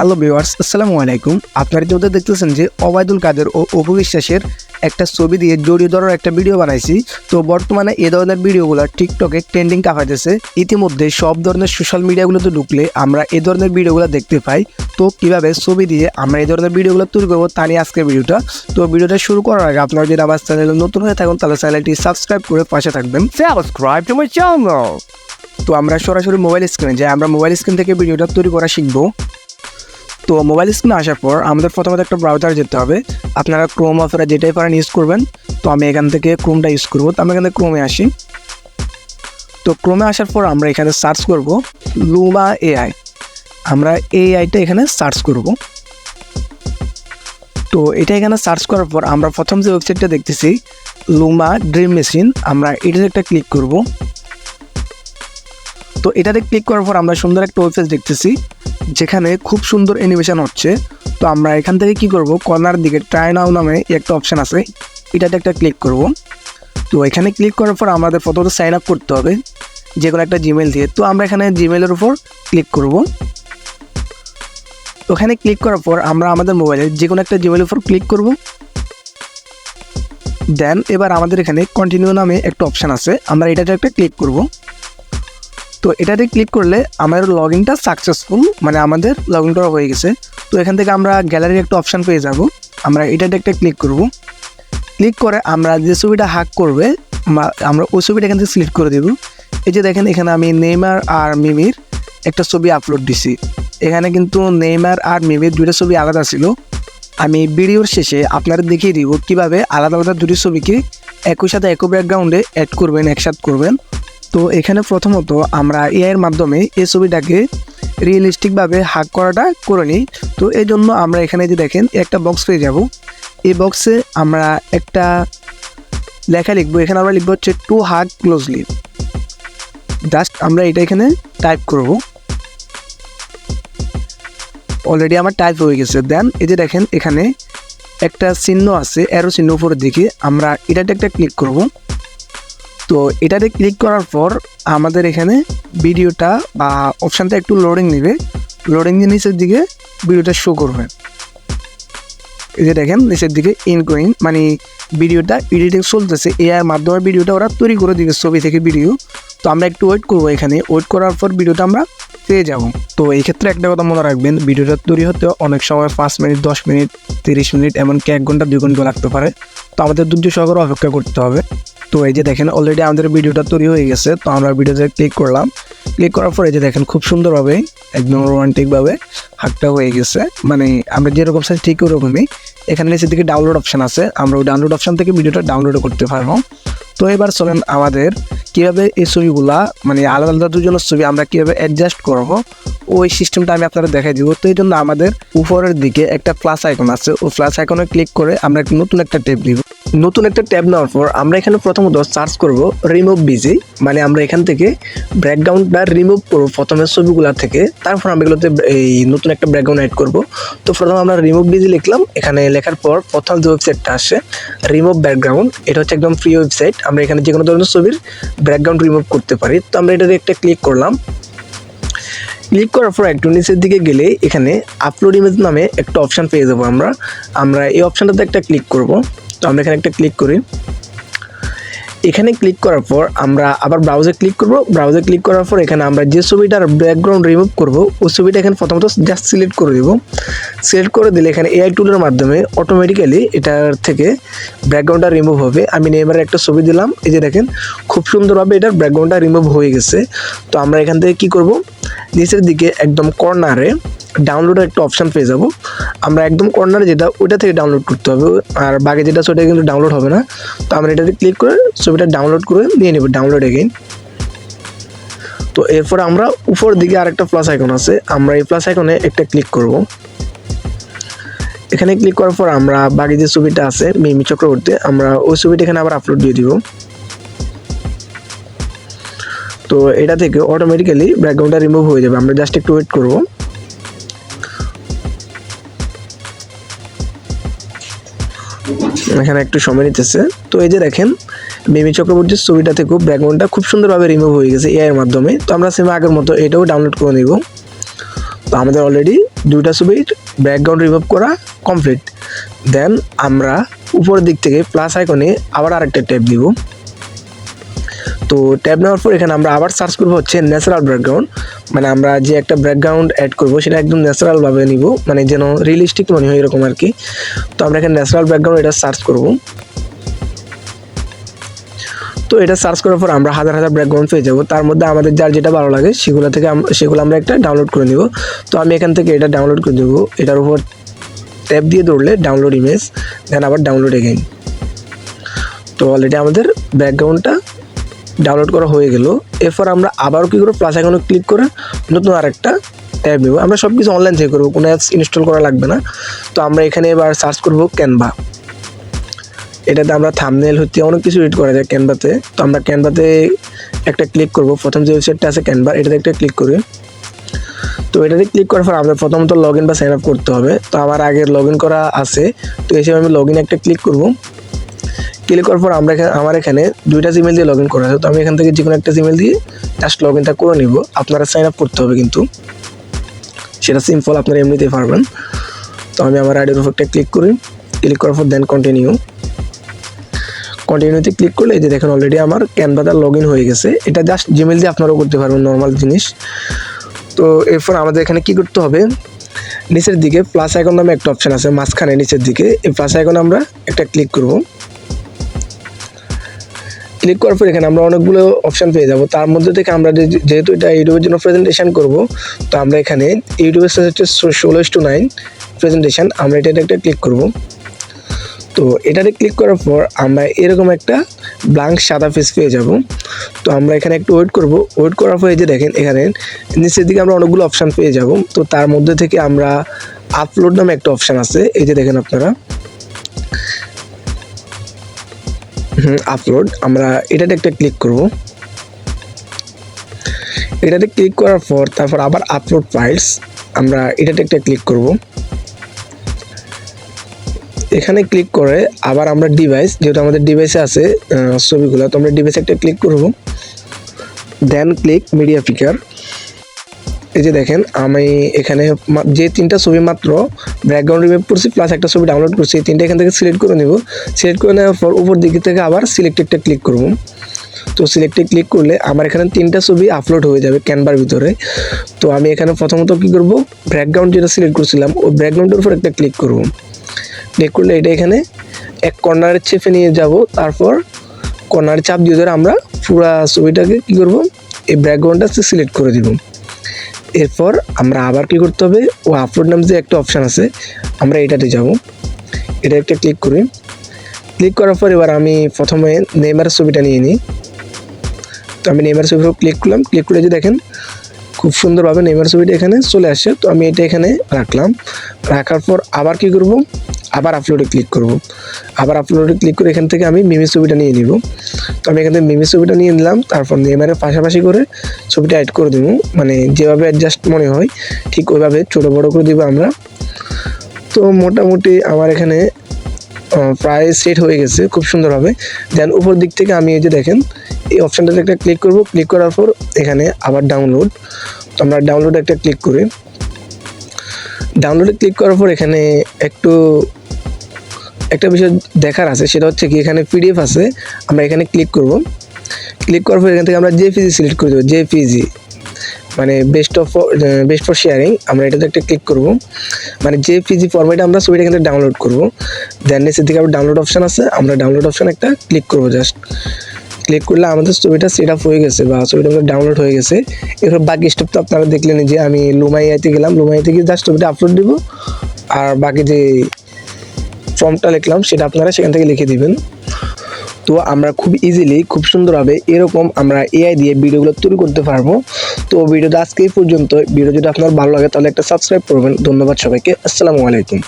Hello viewers আসসালামু আলাইকুম। আপনারা যেহেতু দেখতেছেন যে অবায়দুল কাদের ও অপু বিশ্বাসের একটা ছবি দিয়ে জড়িয়ে ধরার একটা ভিডিও বানাইছি? তো বর্তমানে এ ধরনের ভিডিওগুলো টিকটকে ট্রেন্ডিং কাপাইতেছে। ইতিমধ্যে সব ধরনের সোশ্যাল মিডিয়াগুলোতে ঢুকলে আমরা এই ধরনের ভিডিওগুলো দেখতে পাই। তো কীভাবে ছবি দিয়ে আমরা এই ধরনের ভিডিওগুলো তৈরি করব তা নিয়ে আজকের ভিডিওটা। তো ভিডিওটা শুরু করার আগে আপনারা যদি আমার চ্যানেলে নতুন হয়ে থাকুন তাহলে চ্যানেলটি সাবস্ক্রাইব করে পাশে থাকবেন। Subscribe to my channel. তো আমরা সরাসরি মোবাইল স্ক্রিনে যাই। আমরা মোবাইল স্ক্রিন থেকে ভিডিওটা তৈরি করা শিখব। তো মোবাইল স্ক্রিনে আসার পর আমাদের প্রথমত একটা ব্রাউজার যেতে হবে। আপনারা ক্রোম অফারে যেটাই পারেন ইউজ করবেন। তো আমি এখান থেকে ক্রোমটা ইউজ করব। তো আমি এখান থেকে ক্রোমে আসি। তো ক্রোমে আসার পর আমরা এখানে সার্চ করব লুমা এআই আমরা এআইটা এখানে সার্চ করব। তো এটা এখানে সার্চ করার পর আমরা প্রথম যে ওয়েবসাইটটা দেখতেছি লুমা ড্রিম মেশিন আমরা এটাতে একটা ক্লিক করব। তো এটাতে ক্লিক করার পর আমরা সুন্দর একটা ওয়েবসাইট দেখতেছি, যেখানে খুব সুন্দর অ্যানিমেশন হচ্ছে। তো আমরা এখান থেকে কি করব কর্নার দিকে ট্রাই নাও নামে একটা অপশান আছে, এটাতে একটা ক্লিক করব। তো এখানে ক্লিক করার পর আমাদের প্রথমত সাইন আপ করতে হবে, যে কোনো একটা জিমেল দিয়ে। তো আমরা এখানে জিমেলের উপর ক্লিক করব। ওখানে ক্লিক করার পর আমরা আমাদের মোবাইলে যে কোনো একটা জিমেলের উপর ক্লিক করব। দেন এবার আমাদের এখানে কন্টিনিউ নামে একটা অপশান আছে, আমরা এটাতে একটা ক্লিক করব। তো এটাতে ক্লিক করলে আমাদের লগ ইনটা সাকসেসফুল মানে আমাদের লগ ইন করা হয়ে গেছে। তো এখান থেকে আমরা গ্যালারির একটা অপশান পেয়ে যাব। আমরা এটাতে একটা ক্লিক করব। ক্লিক করে আমরা যে ছবিটা হাক করবে, আমরা ওই ছবিটা এখান থেকে সিলেক্ট করে দেব। এই যে দেখেন, এখানে আমি নেইমার আর মিমির একটা ছবি আপলোড দিছি। এখানে কিন্তু নেইমার আর মিমির দুইটা ছবি আলাদা ছিল। আমি ভিডিওর শেষে আপনারা দেখিয়ে দিব কীভাবে আলাদা আলাদা দুটি ছবিকে একই সাথে একই ব্যাকগ্রাউন্ডে অ্যাড করবেন, একসাথে করবেন। তো এখানে প্রথমত আমরা এআই এর মাধ্যমে এই ছবিটাকে রিয়েলিস্টিকভাবে হাক করাটা করে নিই। তো এই জন্য আমরা এখানে যে দেখেন, একটা বক্স পেয়ে যাব। এই বক্সে আমরা একটা লেখা লিখব। এখানে আমরা লিখব হচ্ছে টু হাক ক্লোজলি জাস্ট আমরা এটা এখানে টাইপ করব। অলরেডি আমার টাইপ হয়ে গেছে। দেন এই যে দেখেন, এখানে একটা চিহ্ন আছে অ্যারো চিহ্ন উপরের দিকে। আমরা এটাতে একটা ক্লিক করব। তো এটাতে ক্লিক করার পর আমাদের এখানে ভিডিওটা বা অপশানটা একটু লোডিং নেবে। লোডিং দিয়ে নিচের দিকে ভিডিওটা শো করবে। এই যে দেখেন, নিচের দিকে ইনগোয়িং মানে ভিডিওটা এডিটিং চলতেছে। এআর মাধ্যমে ভিডিওটা ওরা তৈরি করে দিবে ছবি থেকে ভিডিও তো আমরা একটু ওয়েট করব এখানে। ওয়েট করার পর ভিডিওটা আমরা পেয়ে যাব। তো এই ক্ষেত্রে একটা কথা মনে রাখবেন ভিডিওটা তৈরি হতে অনেক সময় পাঁচ মিনিট, দশ মিনিট, তিরিশ মিনিট, এমনকি এক ঘণ্টা, দুই ঘণ্টা লাগতে পারে। তো আমাদের ধৈর্য সহকারে অপেক্ষা করতে হবে। তো এই যে দেখেন অলরেডি আমাদের ভিডিওটা তৈরি হয়ে গেছে, তো আমরা ভিডিওতে ক্লিক করলাম। ক্লিক করার পর এই যে দেখেন খুব সুন্দরভাবে, একদম রোমান্টিকভাবে হাকটা হয়ে গেছে। মানে আমরা যেরকম চাই ঠিক ওরকমই। এখানে নিচের দিকে ডাউনলোড অপশান আছে, আমরা ওই ডাউনলোড অপশান থেকে ভিডিওটা ডাউনলোড করতে পারব। তো এবার চলেন আমাদের কীভাবে এই ছবিগুলা মানে আলাদা আলাদা দুজনের ছবি আমরা কীভাবে অ্যাডজাস্ট করব, ওই সিস্টেমটা আমি আপনাদের দেখাই দিব। তো এই জন্য আমাদের উপরের দিকে একটা প্লাস আইকন আছে, ওই প্লাস আইকনে ক্লিক করে আমরা একটা নতুন একটা টেপ নিব। নতুন একটা ট্যাব নেওয়ার পর আমরা এখানে প্রথমত সার্চ করব রিমুভ বিজি মানে আমরা এখান থেকে ব্যাকগ্রাউন্ডটা রিমুভ করব প্রথমে ছবিগুলা থেকে। তারপর আমরা এগুলোতে এই নতুন একটা ব্যাকগ্রাউন্ড অ্যাড করব। তো প্রথমে আমরা রিমুভ বিজি লিখলাম। এখানে লেখার পর প্রথম যে ওয়েবসাইটটা আসে রিমুভ ব্যাকগ্রাউন্ড এটা হচ্ছে একদম ফ্রি ওয়েবসাইট আমরা এখানে যে কোনো ধরনের ছবির ব্যাকগ্রাউন্ড রিমুভ করতে পারি। তো আমরা এটাতে একটা ক্লিক করলাম। ক্লিক করার পর একটু নিচের দিকে গেলে এখানে আপলোড ইমেজ নামে একটা অপশান পেয়ে যাব আমরা। আমরা এই অপশানটাতে একটা ক্লিক করব। তো আমরা এখানে একটা ক্লিক করি। এখানে ক্লিক করার পর আমরা আবার ব্রাউজে ক্লিক করব। ব্রাউজে ক্লিক করার পর এখানে আমরা যে ছবিটার ব্যাকগ্রাউন্ড রিমুভ করব, ওই ছবিটা এখানে প্রথমত জাস্ট সিলেক্ট করে দেব। সিলেক্ট করে দিলে এখানে এআই টুলের মাধ্যমে অটোমেটিক্যালি এটার থেকে ব্যাকগ্রাউন্ডটা রিমুভ হবে। আমি নেইমারের একটা ছবি দিলাম, এই যে দেখেন, খুব সুন্দরভাবে এটার ব্যাকগ্রাউন্ডটা রিমুভ হয়ে গেছে। তো আমরা এখান থেকে কি করব? নিচের দিকে একদম কর্নারে ডাউনলোডের একটা অপশান পেয়ে যাব। আমরা একদম কর্নারে যেটা, ওইটা থেকে ডাউনলোড করতে হবে। আর বাকি যেটা সেটা কিন্তু ডাউনলোড হবে না। তো আমরা এটাতে ক্লিক করে ছবিটা ডাউনলোড করে নিয়ে নেব ডাউনলোড এগেইন তো এরপর আমরা উপর দিকে আরেকটা প্লাস আইকন আছে। আমরা এই প্লাস আইকনে একটা ক্লিক করব। এখানে ক্লিক করার পর আমরা বাকি যে ছবিটা আছে, মিমি চক্রবর্তী, আমরা ওই ছবিটা এখানে আবার আপলোড দিয়ে দিব। তো এটা থেকে অটোমেটিক্যালি ব্যাকগ্রাউন্ডটা রিমুভ হয়ে যাবে। আমরা জাস্ট একটু ওয়েট করব। এখানে একটু সময় নিতেছে। তো এই যে দেখেন, মিমি চক্রবর্তীর ছবিটা থেকেও ব্যাকগ্রাউন্ডটা খুব সুন্দরভাবে রিমুভ হয়ে গেছে এআইয়ের মাধ্যমে। তো আমরা সেম আগের মতো এটাও ডাউনলোড করে নিব। তো আমাদের অলরেডি দুইটা ছবির ব্যাকগ্রাউন্ড রিমুভ করা কমপ্লিট দেন আমরা উপরের দিক থেকে প্লাস আইকনে আবার আরেকটা ট্যাপ দিব তো ট্যাব নেওয়ার পর এখানে আমরা আবার সার্চ করব হচ্ছে ন্যাচারাল ব্যাকগ্রাউন্ড মানে আমরা যে একটা ব্যাকগ্রাউন্ড অ্যাড করব, সেটা একদম ন্যাচারালভাবে নিব মানে যেন রিয়েলিস্টিক মনে হয় এরকম আর কি। তো আমরা এখানে ন্যাচারাল ব্যাকগ্রাউন্ড এটা সার্চ করব। তো এটা সার্চ করার পর আমরা হাজার হাজার ব্যাকগ্রাউন্ড পেয়ে যাব। তার মধ্যে আমাদের যার যেটা ভালো লাগে, সেগুলো থেকে সেগুলো আমরা একটা ডাউনলোড করে নিব। তো আমি এখান থেকে এটা ডাউনলোড করে দেবো। এটার উপর ট্যাপ দিয়ে ধরলে ডাউনলোড ইমেজ দেন আবার ডাউনলোড এগেইন তো অলরেডি আমাদের ব্যাকগ্রাউন্ডটা ডাউনলোড করা হয়ে গেল। এরপর আমরা আবারও কী করব? প্লাস আইকনে ক্লিক করে নতুন আরেকটা ট্যাব নেব। আমরা সব কিছু অনলাইন থেকে করব, কোনো অ্যাপস ইনস্টল করা লাগবে না। তো আমরা এখানে এবার সার্চ করব ক্যানভা এটাতে আমরা থামনেল হতে অনেক কিছু এডিট করা যায় ক্যানভাতে তো আমরা ক্যানভাতে একটা ক্লিক করব। প্রথম যে ওয়েবসাইটটা আছে ক্যানভা এটাতে একটা ক্লিক করি। তো এটাতে ক্লিক করার পর আমাদের প্রথমত লগ ইন বা সাইন আপ করতে হবে। তো আমার আগে লগ ইন করা আছে। তো এসে আমি লগ ইন একটা ক্লিক করব। ক্লিক করার পর আমরা আমার এখানে দুইটা জিমেল দিয়ে লগ ইন করা আছে। তো আমি এখান থেকে যে কোনো একটা জিমেল দিয়ে জাস্ট লগ ইনটা করে নিব। আপনারা সাইন আপ করতে হবে কিন্তু। সেটা সিম্পল আপনারা এমনিতেই পারবেন। তো আমি আমার আইডির উপর একটা ক্লিক করি। ক্লিক করার পর দেন কন্টিনিউ কন্টিনিউতে ক্লিক করলে এই যে দেখেন অলরেডি আমার ক্যানভাটা লগ ইন হয়ে গেছে। এটা জাস্ট জিমেল দিয়ে আপনারাও করতে পারবেন নর্মাল জিনিস। তো এরপর আমাদের এখানে কি করতে হবে? নিচের দিকে প্লাস আইকন নামে একটা অপশান আছে, মাঝখানে নিচের দিকে। এই প্লাস আইকনে আমরা একটা ক্লিক করব। ক্লিক করার পর এখানে আমরা অনেকগুলো অপশান পেয়ে যাব। তার মধ্যে থেকে আমরা যেহেতু এটা ইউটিউবের জন্য প্রেজেন্টেশন করব, তো আমরা এখানে ইউটিউবের সাথে হচ্ছে ষোলো টু নাইন প্রেজেন্টেশন আমরা এটা একটা ক্লিক করব। তো এটাতে ক্লিক করার পর আমরা এরকম একটা ব্লাঙ্ক সাদা ফেস পেয়ে যাব। তো আমরা এখানে একটু ওয়েট করব। ওয়েট করার পর এই যে দেখেন, এখানে নিচের দিকে আমরা অনেকগুলো অপশান পেয়ে যাব। তো তার মধ্যে থেকে আমরা আপলোড নামে একটা অপশান আছে। এই যে দেখেন আপনারা আপলোড আমরা এটাতে একটা ক্লিক করব। এটাতে ক্লিক করার পর তারপর আবার আপলোড ফাইলস আমরা এটাতে একটা ক্লিক করব। এখানে ক্লিক করে আবার আমরা ডিভাইস যেহেতু আমাদের ডিভাইসে আছে ছবিগুলো, তো আমরা ডিভাইসে একটা ক্লিক করব। দেন ক্লিক মিডিয়া পিকার এই যে দেখেন, আমি এখানে যে তিনটা ছবি মাত্র ব্যাকগ্রাউন্ড রিমুভ করছি প্লাস একটা ছবি ডাউনলোড করছি, এই তিনটা এখান থেকে সিলেক্ট করে নেব। সিলেক্ট করে নেওয়ার পর উপর দিক থেকে আবার সিলেক্টেডটা ক্লিক করব। তো সিলেক্টে ক্লিক করলে আমার এখানে তিনটা ছবি আপলোড হয়ে যাবে ক্যানভার ভিতরে। তো আমি এখানে প্রথমত কী করব? ব্যাকগ্রাউন্ড যেটা সিলেক্ট করছিলাম, ওই ব্যাকগ্রাউন্ডের উপর একটা ক্লিক করব। ক্লিক করলে এটা এখানে এক কর্নারের চেপে নিয়ে যাব, তারপর কর্নার চাপ দিয়ে ধরে আমরা পুরা ছবিটাকে কী করব? এই ব্যাকগ্রাউন্ডটা সিলেক্ট করে দিব। এরপর আমরা আবার কি করতে হবে। ও আপলোড নাম যে একটা অপশান আছে, আমরা এটাতে যাব। এটা একটা ক্লিক করি। ক্লিক করার পর এবার আমি প্রথমে নেইমারের ছবিটা নিয়ে নিই। তো আমি নেইমারের ছবির ক্লিক করলাম। ক্লিক করে যে দেখেন, খুব সুন্দরভাবে নেইমার ছবিটা এখানে চলে আসে। তো আমি এটা এখানে রাখলাম। রাখার পর আবার কি করব? আবার আপলোডে ক্লিক করব। আবার আপলোডে ক্লিক করে এখান থেকে আমি মিমি ছবিটা নিয়ে নিব। তো আমি এখান থেকে মিমি ছবিটা নিয়ে নিলাম, তারপর নেইমারের পাশাপাশি করে ছবিটা অ্যাড করে দেবো। মানে যেভাবে অ্যাডজাস্ট মনে হয়, ঠিক ওইভাবে ছোটো বড়ো করে দিব আমরা। তো মোটামুটি আমার এখানে প্রায় সেট হয়ে গেছে খুব সুন্দরভাবে। দেন উপর দিক থেকে আমি এই যে দেখেন, এই অপশানটাতে একটা ক্লিক করব। ক্লিক করার পর এখানে আবার ডাউনলোড তো আমরা ডাউনলোড একটা ক্লিক করি। ডাউনলোডে ক্লিক করার পর এখানে একটু একটা বিষয় দেখার আছে, সেটা হচ্ছে কি এখানে পিডিএফ আছে, আমরা এখানে ক্লিক করব। ক্লিক করার পর এখান থেকে আমরা জেপিজি সিলেক্ট করে দেবো জেপিজি মানে best of best for sharing আমরা এটাতে একটা ক্লিক করব। মানে যে জেপিজি ফরম্যাটে আমরা ছবিটা এখান থেকে ডাউনলোড করব। দেন নিচের দিকে আবার ডাউনলোড অপশান আছে, আমরা ডাউনলোড অপশান একটা ক্লিক করব জাস্ট ক্লিক করলে আমাদের ছবিটা সেট আপ হয়ে গেছে বা ছবিটা আমাদের ডাউনলোড হয়ে গেছে। এরপর বাকি স্টেপ তো আপনারা দেখলেন যে আমি লুমাইয়াতে গেলাম লুমাইয়াতে গিয়ে জাস্ট ছবিটা আপলোড দিব। আর বাকি যে ফর্মটা লিখলাম, সেটা আপনারা সেখান থেকে লিখে দিবেন। তো আমরা খুব ইজিলি খুব সুন্দরভাবে এরকম আমরা এআই দিয়ে ভিডিওগুলো তৈরি করতে পারব। তো ভিডিওটা আজকে পর্যন্ত ভিডিও যদি আপনার ভালো লাগে, তাহলে একটা সাবস্ক্রাইব করবেন। ধন্যবাদ সবাইকে। আসসালামু আলাইকুম।